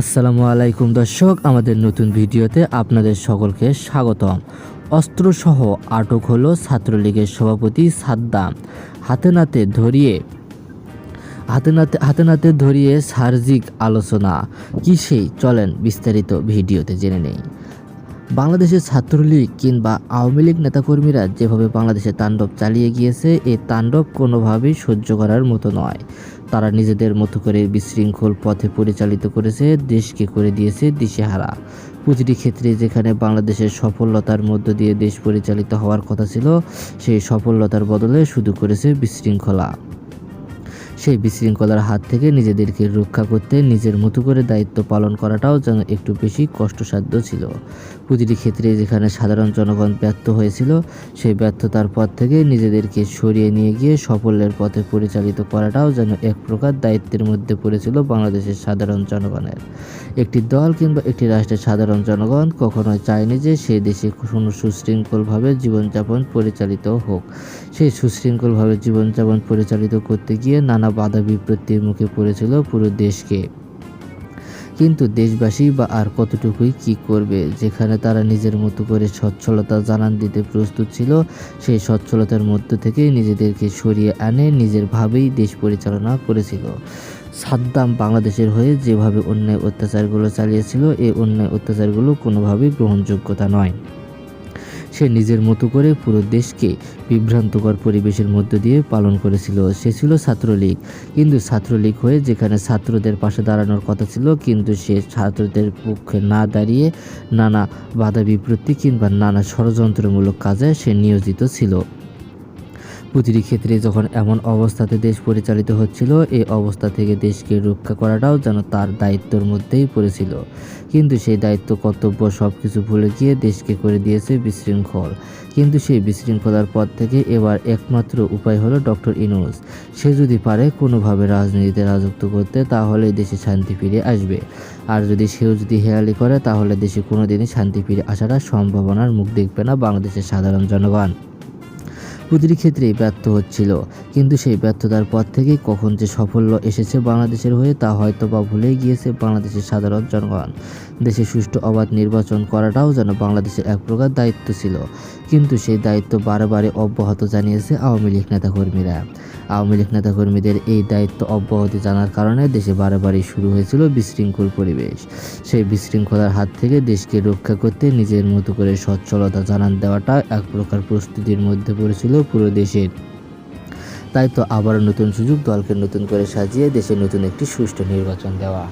আসসালামু আলাইকুম দর্শক, আমাদের নতুন ভিডিওতে আপনাদের সকলকে স্বাগতম। অস্ত্রসহ আটক হলো ছাত্রলীগের সভাপতি সাদ্দাম। হাতে নাতে ধরিয়ে, হাতে নাতে হাতে নাতে ধরিয়ে সার্জিক আলোচনা। কি সেই? চলেন বিস্তারিত ভিডিওতে জেনে নেই। বাংলাদেশের ছাত্রলীগ কিংবা আওয়ামী লীগ নেতাকর্মীরা যেভাবে বাংলাদেশে তাণ্ডব চালিয়ে গিয়েছে এই তাণ্ডব কোনোভাবেই সহ্য করার মতো নয়। তারা নিজেদের মতো করে বিশৃঙ্খল পথে পরিচালিত করেছে, দেশকে করে দিয়েছে দিশেহারা। প্রতিটি ক্ষেত্রে যেখানে বাংলাদেশের সফলতার মধ্য দিয়ে দেশ পরিচালিত হওয়ার কথা ছিল, সেই সফলতার বদলে শুধু করেছে বিশৃঙ্খলা। সেই বিশৃঙ্খলার হাত থেকে নিজেদেরকে রক্ষা করতে নিজের মতো করে দায়িত্ব পালন করাটাও যেন একটু বেশি কষ্টসাধ্য ছিল। প্রতিটি ক্ষেত্রে যেখানে সাধারণ জনগণ ব্যর্থ হয়েছিল, সেই ব্যর্থতার পথ থেকে নিজেদেরকে সরিয়ে নিয়ে গিয়ে সাফল্যের পথে পরিচালিত করাটাও যেন এক প্রকার দায়িত্বের মধ্যে পড়েছিল বাংলাদেশের সাধারণ জনগণের। একটি দল কিংবা একটি রাষ্ট্রের সাধারণ জনগণ কখনোই চায়নি যে সেই দেশে কোনো সুশৃঙ্খলভাবে জীবনযাপন পরিচালিত হোক। সেই সুশৃঙ্খলভাবে জীবনযাপন পরিচালিত করতে গিয়ে নানা বাধা বিপত্তির মুখে পড়েছিল পুরো দেশকে। কিন্তু দেশবাসী বা আর কতটুকুই কি করবে? যেখানে তারা নিজের মতো করে সচ্ছলতা জানান দিতে প্রস্তুত ছিল, সেই সচ্ছলতার মধ্য থেকেই নিজেদেরকে সরিয়ে আনে নিজের ভাবেই দেশ পরিচালনা করেছিল। সাদ্দাম বাংলাদেশের হয়ে যেভাবে অন্যায় অত্যাচারগুলো চালিয়েছিল এই অন্যায় অত্যাচারগুলো কোনোভাবেই গ্রহণযোগ্যতা নয়। সে নিজের মতো করে পুরো দেশকে বিভ্রান্তকর পরিবেশের মধ্য দিয়ে পালন করেছিল। সে ছিল ছাত্রলীগ। কিন্তু ছাত্রলীগ হয়ে যেখানে ছাত্রদের পাশে দাঁড়ানোর কথা ছিল, কিন্তু সে ছাত্রদের পক্ষে না দাঁড়িয়ে নানা বাধা বিপত্তি কিংবা নানা ষড়যন্ত্রমূলক কাজে সে নিয়োজিত ছিল। প্রতিটি ক্ষেত্রে যখন এমন অবস্থাতে দেশ পরিচালিত হচ্ছিল এই অবস্থা থেকে দেশকে রক্ষা করাটাও যেন তার দায়িত্বের মধ্যেই পড়েছিল। কিন্তু সেই দায়িত্ব, কর্তব্য সব কিছু ভুলে গিয়ে দেশকে করে দিয়েছে বিশৃঙ্খল। কিন্তু সেই বিশৃঙ্খলার পর থেকে এবার একমাত্র উপায় হলো ডক্টর ইনুস সে যদি পারে কোনোভাবে রাজনীতিতে রাজত্ব করতে তাহলে দেশে শান্তি ফিরে আসবে। আর যদি সেও যদি হেয়ালি করে, তাহলে দেশে কোনোদিনই শান্তি ফিরে আসার সম্ভাবনার মুখ দেখবে না বাংলাদেশের সাধারণ জনগণ। প্রতিটি ক্ষেত্রেই ব্যর্থ হচ্ছিল। কিন্তু সেই ব্যর্থতার পর থেকে কখন যে সাফল্য এসেছে বাংলাদেশের হয়ে, তা হয়তো বা ভুলে গিয়েছে বাংলাদেশের সাধারণ জনগণ। দেশে সুষ্ঠু অবাধ নির্বাচন করাটাও যেন বাংলাদেশের এক প্রকার দায়িত্ব ছিল। কিন্তু সেই দায়িত্ব বারে বারে অব্যাহত জানিয়েছে আওয়ামী লীগ নেতাকর্মীরা। আওয়ামী লীগ নেতাকর্মীদের এই দায়িত্ব অব্যাহতি জানার কারণে দেশে বারে শুরু হয়েছিল বিশৃঙ্খল পরিবেশ। সেই বিশৃঙ্খলার হাত থেকে দেশকে রক্ষা করতে নিজের মতো করে সচ্ছলতা জানান দেওয়াটা এক প্রকার প্রস্তুতির মধ্যে পড়েছিল পুরো দেশের। তাই তো আবার নতুন সুযোগ দলকে নতুন করে সাজিয়ে দেশে নতুন একটি সুষ্ঠু নির্বাচন দেওয়া।